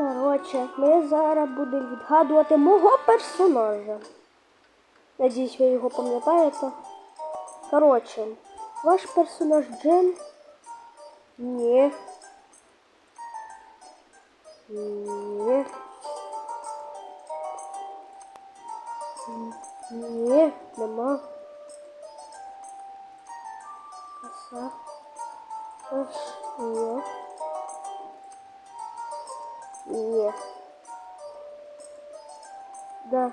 Коротше, ми зараз будемо відгадувати мого персонажа. Надіюсь, ви його пам'ятаєте. Коротше, ваш персонаж Джен. Ні. Ні. Ні, нема. Коса. Ні. Да.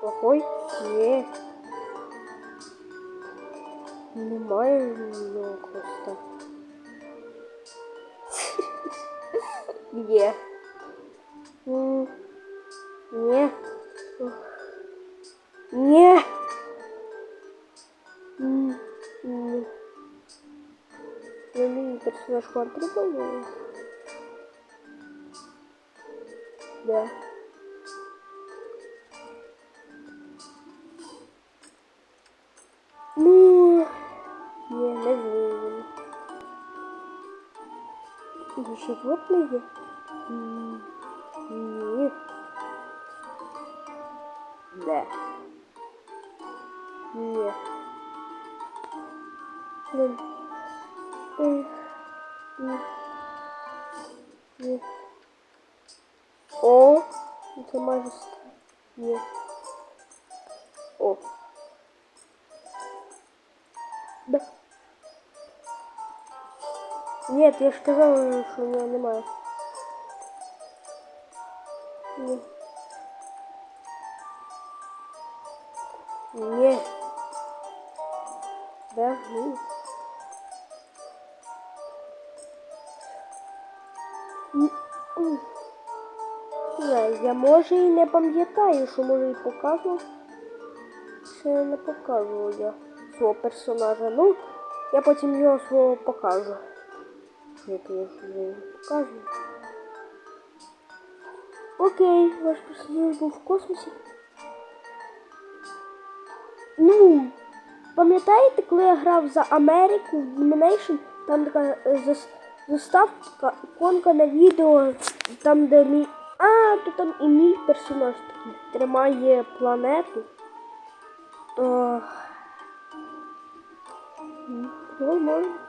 Плохой? Ні. Немає нього просто. Є. М, Ні. Ух. Ні. М, Ні. Я мій персонаж контрибує. Да. Ну, животне є? М, Ні. Да. Ні. Блин. Ой. Ні. Ні. О, це майже ст- Нет, я ж сказала, що у мене немає. Ні. Ні. Да, ні. Не, я може і не пам'ятаю, що може і показував. Ще не показував я свого персонажа. Ну, я потім його свого покажу. Як я покажу. Окей, ваш персонаж був в космосі. Ну, пам'ятаєте, коли я грав за Америку в Domination, там така е, заставка, іконка на відео, там, де мій. А, то там і мій персонаж такий тримає планету. Ох. Ну, можна.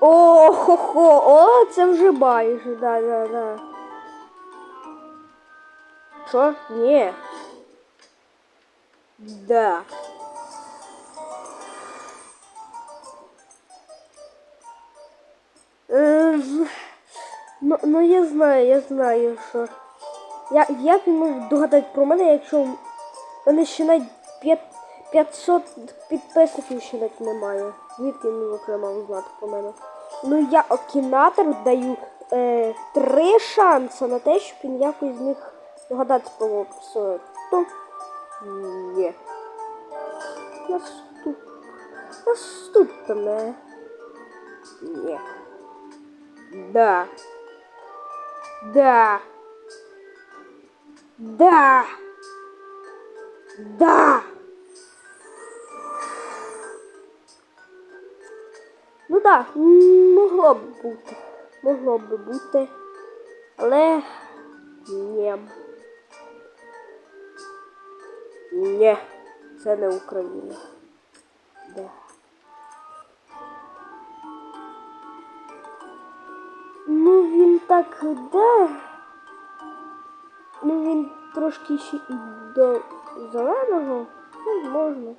О, хо-хо, о, це вже майже, да, да, да. Що? Ні. Да. Е, в- Ну, ну я знаю, я знаю, що. Я, як він може догадати про мене, якщо в мене ще навіть п'ят- 500 підписників ще навіть немає. Звідки він мав знати про мене? Ну я окінатору даю е, три шанси на те, щоб він якось зміг про мого персонажа. Ну. Наступ. Наступне. Ні. Да. Да. Да. Да. Так, да, могло б бути. Могло б бути. Але ні. Ні, це не Україна. Да. Ну він так да. Ну він трошки ще і до зеленого. Ну, можна.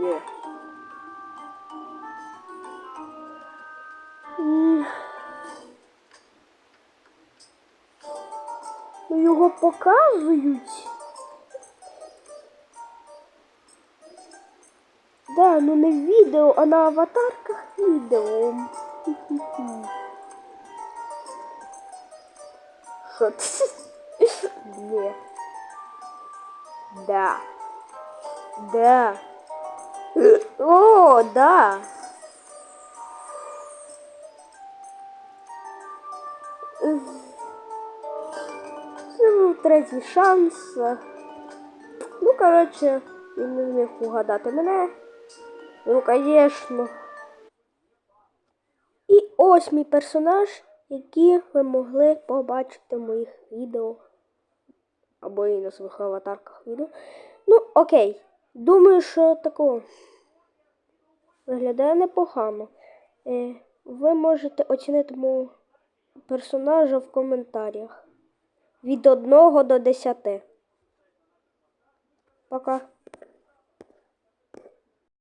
Ні. Його показують. Да, ну не відео, а на аватарках відео. Що це? Да. Да. О, да. Був третій шанс. Ну, коротше, він не зміг угадати мене. Ну, звісно. І ось мій персонаж, який ви могли побачити в моїх відео. Або і на своїх аватарках відео. Ну, окей. Думаю, що такого виглядає непогано. Е, ви можете оцінити мого персонажа в коментарях. Від 1 до 10. Пока.